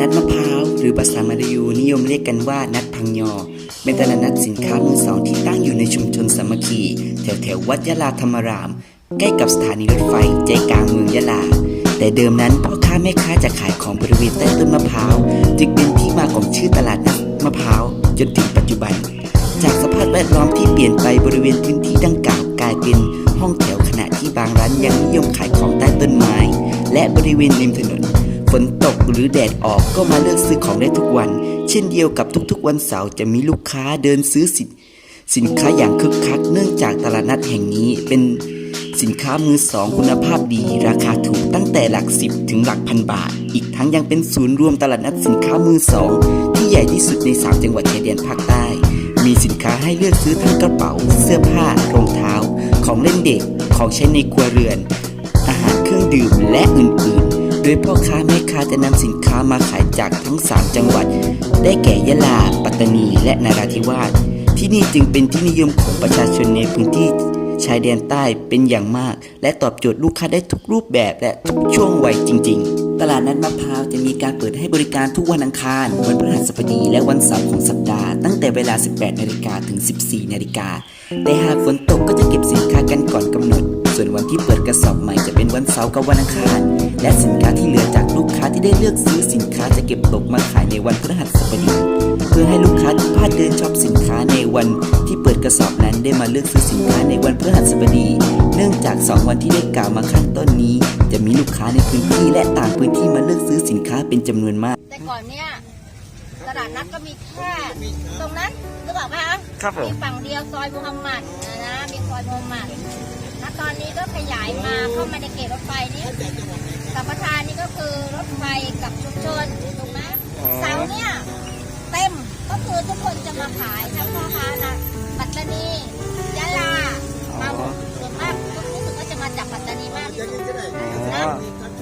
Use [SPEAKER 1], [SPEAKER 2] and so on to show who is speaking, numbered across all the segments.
[SPEAKER 1] นัดมะพร้าว หรือภาษามาลายูนิยมเรียกกันว่านัดพังยอ เป็นตลาดนัดสินค้ามือสองที่ตั้งอยู่ในชุมชนสามัคคี แถวแถววัดยะลาธรรมราม ใกล้กับสถานีรถไฟใจกลางเมืองยะลา แต่เดิมนั้นพ่อค้าแม่ค้าจะขายของบริเวณใต้ต้นมะพร้าวจึงเป็นที่มาของชื่อตลาดนัดมะพร้าวจนถึงปัจจุบัน จากสภาพแวดล้อมที่เปลี่ยนไปบริเวณพื้นที่ดังกล่าวกลายเป็นห้องแถวขณะที่บางร้านยังนิยมขายของใต้ต้นไม้ และบริเวณริมถนน ฝนตกหรือแดดออกก็มาเลือกซื้อของได้ทุกวัน เช่นเดียวกับทุกๆ วันเสาร์จะมีลูกค้าเดินซื้อสินสินค้าอย่างคึกคักเนื่องจากตลาดนัดแห่งนี้เป็นสินค้ามือสองคุณภาพดี ราคาถูกตั้งแต่หลักสิบถึงหลักพันบาท อีกทั้งยังเป็นศูนย์รวมตลาดนัดสินค้ามือสองที่ใหญ่ที่สุดในสามจังหวัดชายแดนภาคใต้ มีสินค้าให้เลือกซื้อทั้งกระเป๋า เสื้อผ้ารองเท้า ของเล่นเด็กของใช้ในครัวเรือน อาหารเครื่องดื่มและอื่น โดยพ่อค้าแม่ค้าจะนำสินค้ามาขายจากทั้ง 3 จังหวัด ได้แก่ยะลา ปัตตานี และนราธิวาส ที่นี่จึงเป็นที่นิยมของประชาชนในพื้นที่ชายแดนใต้เป็นอย่างมาก และตอบโจทย์ลูกค้าได้ทุกรูปแบบและทุกช่วงวัยจริง ๆ ตลาดนัดมะพร้าวจะมีการเปิดให้บริการทุกวันอังคาร วันพฤหัสบดีและวันเสาร์ของสัปดาห์ ตั้งแต่เวลา 18 นาฬิกาถึง 14 นาฬิกาแต่หากฝนตกก็จะเก็บสินค้ากันก่อนกำหนด ส่วนวันที่เปิดกระสอบใหม่จะเป็นวันเสาร์กับวันอังคาร และสินค้าที่เหลือจากลูกค้าที่ได้เลือกซื้อสินค้าจะเก็บตกมาขายในวันพฤหัสบดีเพื่อให้ลูกค้าที่พลาดเดินช็อปสินค้าในวันที่เปิดกระสอบนั้นได้มาเลือกซื้อสินค้าในวันพฤหัสบดี เนื่องจาก 2 วันที่ได้กล่าวมาข้างต้นนี้ จะมีลูกค้าในพื้นที่และต่างพื้นที่มาเลือกซื้อสินค้าเป็นจำนวนมาก
[SPEAKER 2] แต่ก่อนเนี่ยตลาดนัดก็มีแค่ตรงนั้นหรือเปล่าคะ
[SPEAKER 1] ครับผม
[SPEAKER 2] มีฝั่งเดียวซอยมูฮัมหมัดนะนะมีซอยมูฮัมหมัดณ ตอนนี้ก็ขยายมาเข้ามาในเขตรถไฟนี่สัมปทานนี่ก็คือรถไฟกับชุมชนถูกไหมเสาร์เนี่ยเต็มก็คือทุกคนจะมาขายทั้งพ่อค้านะปัตตานียะลามาหมดส่วนมากรู้สึกว่าจะมาจากปัตตานีมากที่สุดนะ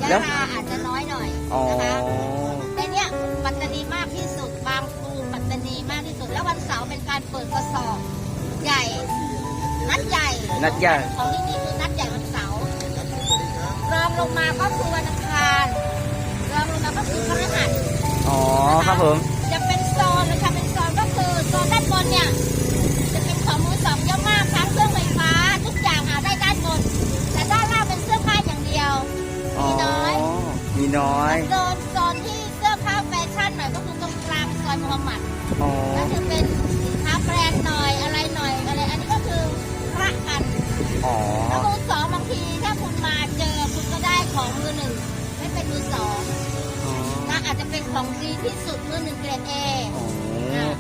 [SPEAKER 2] ยะลาอาจจะน้อยหน่อยนะคะแต่เนี้ยปัตตานีมากที่สุดบางปูปัตตานีมากที่สุด แล้ววันเสาร์เป็นการเปิดกระสอบใหญ่นัดใหญ่
[SPEAKER 1] นัดใหญ่
[SPEAKER 2] ของที่นี่คือนัดใหญ่วันเสาร์รองลงมาก็คือวันอังคารรองลงมาก็คือพฤหัส
[SPEAKER 1] อ๋อครับผม
[SPEAKER 2] จะเป็นโซนนะคะเป็นโซนก็คือโซนด้านบนเนี่ยจะเป็นของมือสองเยอะมากทั้งเครื่องไฟฟ้าทุกอย่างหาได้ด้านบนแต่ด้านล่างเป็นเสื้อผ้าอย่างเดียวมีน้อย
[SPEAKER 1] มีน้อย
[SPEAKER 2] โซนโซนที่เสื้อผ้าแฟชั่นหน่อยก็คือตรงกลางซอยมูฮัมหมัด
[SPEAKER 1] อ๋อ
[SPEAKER 2] ก็คือเป็น อ๋อแล้วมือสองบางทีถ้าคุณมาเจอคุณก็ได้ของมือหนึ่งไม่เป็นมือสองนะอาจจะเป็นของดีที่สุดมือหนึ่งเกรดเอ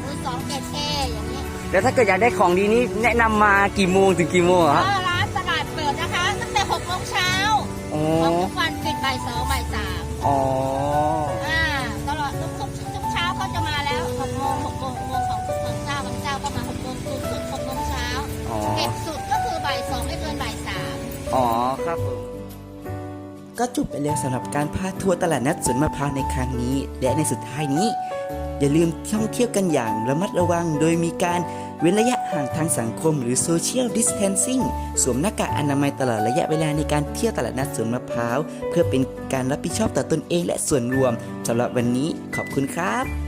[SPEAKER 2] มือสองเกรดเออย่างนี้
[SPEAKER 1] แล้วถ้าเกิดอยากได้ของดีนี่แนะนำมากี่โมงถึงกี่โมงอะค
[SPEAKER 2] ก็
[SPEAKER 3] รับ
[SPEAKER 2] ร้านตลาดเปิดนะคะ ตั้งแต่หกโมงเช้า
[SPEAKER 1] อ๋อ
[SPEAKER 2] ของทุกวันปิดบ่ายสองบ่ายสาม
[SPEAKER 1] อ๋อ อ๋อครับผมก็จบไปแล้วสำหรับการพาทัวร์ตลาดนัดสวนมะพร้าวในครั้งนี้ และในสุดท้ายนี้ อย่าลืมท่องเที่ยวกันอย่างระมัดระวัง โดยมีการเว้นระยะห่างทางสังคมหรือ Social Distancing สวมหน้ากากอนามัยตลอดระยะเวลาในการเที่ยวตลาดนัดสวนมะพร้าว เพื่อเป็นการรับผิดชอบต่อตนเองและส่วนรวมสำหรับวันนี้ขอบคุณครับ